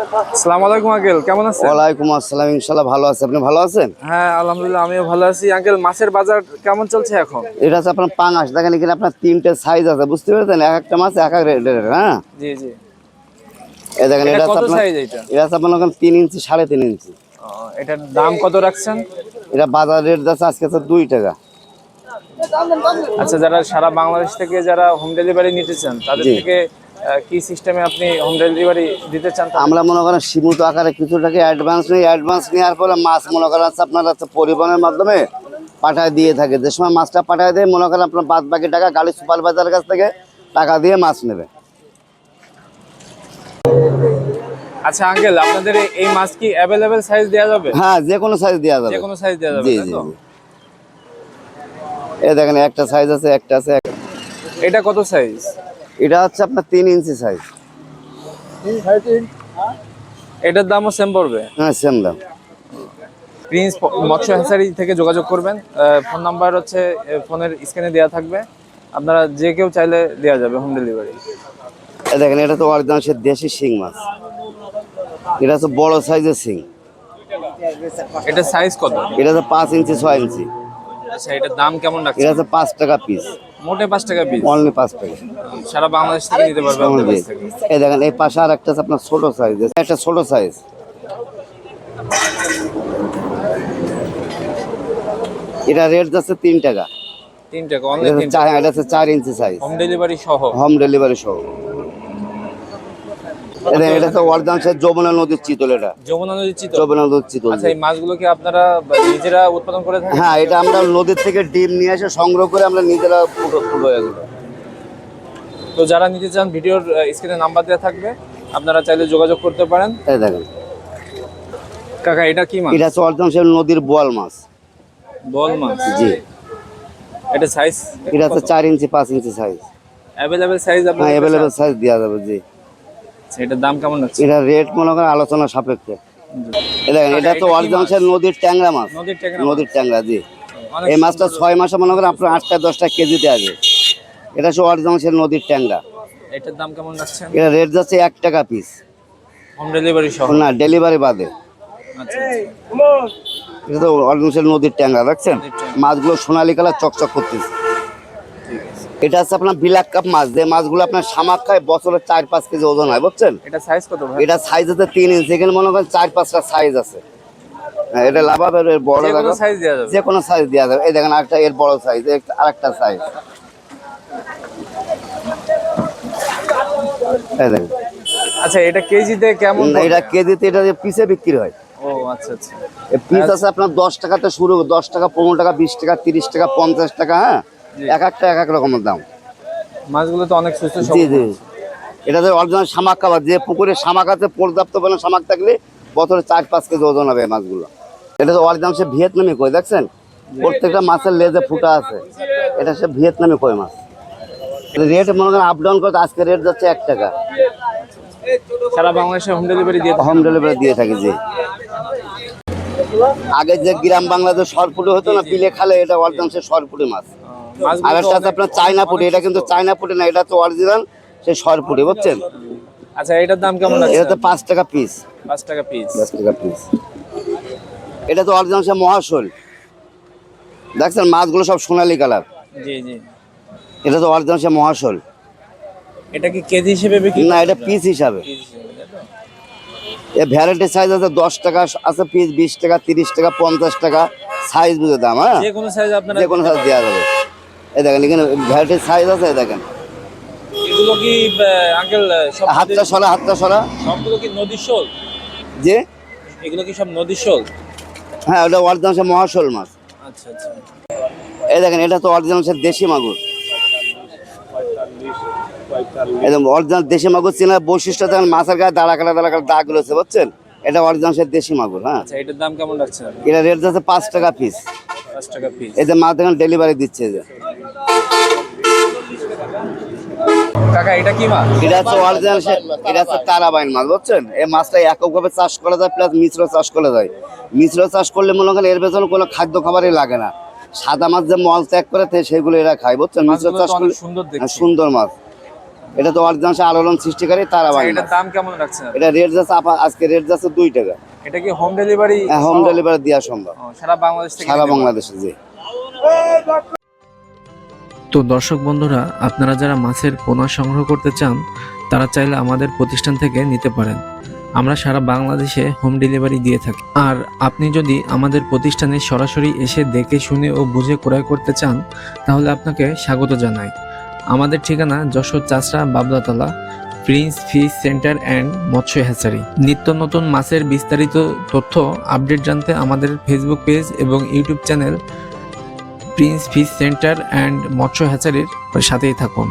আসসালামু আলাইকুম আঙ্কেল। কেমন আছেন? ওয়ালাইকুম আসসালাম ইনশাল্লাহ ভালো আছে। আপনি ভালো আছেন? হ্যাঁ আলহামদুলিল্লাহ আমিও ভালো আছি। আঙ্কেল মাছের বাজার কেমন চলছে এখন? এটা হচ্ছে আপনার পাঙাশ। দেখেন এখানে আপনার তিনটে সাইজ আছে বুঝতে পেরেছেন? এক একটা মাছ এক এক রেটের হ্যাঁ? জি জি। এই দেখেন এটা এটা কত আপনার সাইজ এটা? এটা হচ্ছে আপনার ওখানে তিন ইঞ্চি সাড়ে তিন ইঞ্চি। ও, এটার দাম কত রাখছেন? এটা বাজার রেট যাচ্ছে আজকে তো দুই টাকা। আচ্ছা যারা সারা বাংলাদেশ থেকে যারা হোম ডেলিভারি নিতে চান তাদের থেকে কি সিস্টেমে আপনি হোম ডেলিভারি দিতে চান আমরা মনে করেন সীমিত আকারে কিছু টাকা অ্যাডভান্স নিই। অ্যাডভান্স নেওয়ার পরে মাছ মনে করেন আপনার পরিবহনের মাধ্যমে পাঠায় দিয়ে থাকে। যে সময় মাছটা পাঠায় দিয়ে মনে করেন আপনার বাদ বাকি টাকা গাড়ি সুপারভাইজারের কাছ থেকে টাকা দিয়ে মাছ নেবে। আচ্ছা আঙ্কেল আপনাদের এই- মাছ কি অ্যাভেলেবেল সাইজ দেওয়া যাবে? হ্যাঁ যে কোনো সাইজ দেওয়া যে যাবে কোনো সাইজ দেওয়া যাবে জি তাই জি এই দেখেন একটা সাইজ আছে একটা আছে এটা কত সাইজ এটা হচ্ছে আপনার তিন ইঞ্চি সাইজ এটার দামও সেম পড়বে? হ্যাঁ সেম দাম। প্রিন্স মৎস্য হ্যাচারি থেকে যোগাযোগ করবেন। ফোন নাম্বার হচ্ছে ফোনের স্ক্রিনে দেওয়া থাকবে। আপনারা যে কেউ চাইলে দেওয়া যাবে হোম ডেলিভারি দেখেন এটা তো অরিজিনাল সে দেশি শিং মাছ। এটা হচ্ছে বড় সাইজের শিং। এটা সাইজ কত? এটা হচ্ছে পাঁচ ইঞ্চি ছয় ইঞ্চি। আচ্ছা এটার দাম কেমন রাখছে এটা হচ্ছে পাঁচ টাকা পিস মোটে পাঁচ টাকা পিস অনলি পাঁচ টাকা। সারা বাংলাদেশ থেকে নিতে পারবে আপনাদের কাছ থেকে। এই দেখেন এই পাশে আর একটা আপনার ছোট সাইজ একটা ছোট সাইজ এটা রেট যাচ্ছে তিন টাকা। তিন টাকা অনলি এটা হচ্ছে চার ইঞ্চি সাইজ হোম ডেলিভারি সহ। হোম ডেলিভারি সহ। এটা তো অরিজিনাল যমুনা নদীর চিতল এটা। যমুনা নদীর যমুনা নদীর চিতল। আচ্ছা এই মাছগুলো কি আপনারা নিজেরা উৎপাদন করে থাকেন? হ্যাঁ এটা আমরা নদীর থেকে ডিম নিয়ে এসে সংগ্রহ করে আমরা নিজেরা এগুলো তো যারা নিতে চান ভিডিওর স্ক্রিনে নাম্বার দেওয়া থাকবে। আপনারা চাইলে যোগাযোগ করতে পারেন। এই দেখেন। কাকা এটা কি মাছ? এটা হচ্ছে নদীর বোয়াল মাছ। বল মাছ? জি। এটা সাইজ এটা হচ্ছে চার ইঞ্চি পাঁচ ইঞ্চি সাইজ অ্যাভেলেবেল সাইজ আপনাদের অ্যাভেলেবেল সাইজ দেওয়া যাবে জি। আচ্ছা, এটার দাম কেমন আছে এটা রেট মনে করেন আলোচনা সাপেক্ষে। এই দেখেন এটা তো অরিজিনাল সে নদীর ট্যাংরা মাছ। নদীর ট্যাংরা জি। এই মাছটা ছয় মাসে মনে করেন আপনার আটটা দশটা কেজিতে আসবে এটা সে অরিজিনাল সে নদীর ট্যাংরা। এটার দাম কেমন রাখছেন এটা রেট যাচ্ছে এক টাকা পিস হোম ডেলিভারি সহ। না ডেলিভারি বাদে। আচ্ছা এটা তো অরিজিনাল নদীর ট্যাংরা দেখছেন? মাছগুলো সোনালি কালার চকচক করতেছে। এটা হচ্ছে আপনার বিলাক কাপ মাছ যে মাছগুলো আপনার শামাক খায় বছরে চার পাঁচ কেজি ওজন হয় বুঝছেন? এটা সাইজ কত ভাই? এটা সাইজ আছে তিন ইঞ্চি এখানে মনে করেন চার পাঁচটা সাইজ আছে। হ্যাঁ, এটা লাভাবের এর বড় সাইজ দেওয়া যাবে। যে কোনো সাইজ দেওয়া যাবে। এই দেখেন আরেকটা এর বড় সাইজ আরেকটা সাইজ এই দেখেন। আচ্ছা এটা কেজিতে কেমন এটা কেজিতে এটা পিসে বিক্রি হয়। ও আচ্ছা আচ্ছা। পিস আছে আপনার দশ টাকাতে শুরু দশ টাকা পনেরো টাকা বিশ টাকা তিরিশ টাকা পঞ্চাশ টাকা হ্যাঁ? এক একটা এক এক রকমের দাম। মাছগুলো তো অনেক সুস্থ জি জি। এটা যে অরিজিনাল শামাক খাবার যে পুকুরে শামাক আছে পর্যাপ্ত পরিমাণ শামাক থাকলে বছরে চার পাঁচ কেজি ওজন হবে মাছগুলো। এটা তো অরিজিনাল সে ভিয়েতনামি কই দেখছেন? প্রত্যেকটা মাছের লেজে ফুটা আছে। এটা সে ভিয়েতনামি কই মাছ। রেট মনে করেন আপ ডাউন করতে আজকে রেট যাচ্ছে এক টাকা। সারা বাংলাদেশে হোম ডেলিভারি দিয়ে হোম ডেলিভারি দিয়ে থাকে জি। আগে যে গ্রাম বাংলাদেশ সরপুটি হতো না বিলে খালে এটা অরিজিনাল সে সরপুটি মাছ। আর একটা আছে আপনার চায়না পুটি এটা কিন্তু চায়না পুটি না এটা তো অরিজিনাল সে সরপুটি বুঝছেন? আচ্ছা এটার দাম কেমন আছে এটা তো পাঁচ টাকা পিস পাঁচ টাকা পিস দশ টাকা পিস এটা তো অরিজিনাল সে মহাশোল। দেখছেন মাছগুলো সব সোনালি কালার জি জি। এটা তো অরিজিনাল সে মহাশোল। এটা কি কেজি হিসেবে বিক্রি না এটা পিস হিসাবে। হিসেবে, এ ভ্যারাইটি সাইজ আছে দশ টাকা আছে পিস বিশ টাকা তিরিশ টাকা পঞ্চাশ টাকা সাইজ বুঝে দাম হ্যাঁ? যে কোনো সাইজ আপনারা যে কোনো সাইজ দেওয়া যাবে। এই দেখেন এখানে ভ্যারাইটি সাইজ আছে দেখেন। এগুলো কি আঙ্কেল সব হাতটা সরা হাতটা সরা। সবগুলো কি নদীর শোল? যে? এগুলো কি সব নদীর শোল? হ্যাঁ ওটা অরিজিনাল সে মহাশোল মাছ। আচ্ছা আচ্ছা। এই দেখেন এটা তো অরিজিনাল সে দেশি মাগুর। একদম অরিজিনাল দেশি মাগুর চেনার বৈশিষ্ট্য দেখেন মাছের গায়ে দাঁড়া কাটা দাঁড়া কাটা দাগ রয়েছে বুঝছেন? এটা অরিজিনাল সে দেশি মাগুর হ্যাঁ। আচ্ছা এটার দাম কেমন রাখছেন এটা রেট যাচ্ছে পাঁচ টাকা পিস পাঁচ টাকা পিস এতে মাছ দেখেন ডেলিভারি দিচ্ছে যে। কাকা এটা কি মাছ? এটা হচ্ছে অরিজিনাল এটা হচ্ছে তারাবাইন মাছ বুঝছেন? এই মাছটা এককভাবে চাষ করা যায় প্লাস মিশ্র চাষ করা যায়। মিশ্র চাষ করলে মনে করেন এর পেছনে কোনো খাদ্য খাবারই লাগে না। সাদা মাছ যে মল ত্যাগ করে সেগুলো এরা খায় বুঝছেন? মিশ্র চাষ করলে সুন্দর হ্যাঁ, সুন্দর মাছ। এটা তো অরিজিনাল আলোড়ন সৃষ্টিকারী তারা আচ্ছা, এটার দাম কেমন রাখছেন এটা রেট যাচ্ছে আজকে রেট যাচ্ছে দুই টাকা। এটা কি হোম ডেলিভারি হ্যাঁ হোম ডেলিভারি দেওয়া সম্ভব। সারা বাংলাদেশ সারা বাংলাদেশে জি। তো দর্শক বন্ধুরা, আপনারা যারা মাছের পোনা সংগ্রহ করতে চান, তারা চাইলে আমাদের প্রতিষ্ঠান থেকে নিতে পারেন। আমরা সারা বাংলাদেশে হোম ডেলিভারি দিয়ে থাকি। আর আপনি যদি আমাদের প্রতিষ্ঠানে সরাসরি এসে দেখে, শুনে ও বুঝে ক্রয় করতে চান, তাহলে আপনাকে স্বাগত জানাই। আমাদের ঠিকানা Jessore Chashra Bablatala, Prince Fish Centre and মৎস্য হ্যাচারি। নিত্য নতুন মাছের বিস্তারিত তথ্য, আপডেট জানতে আমাদের ফেসবুক পেজ এবং YouTube channel Prince Fish Centre and মৎস্য হ্যাচারির সাথেই থাকুন।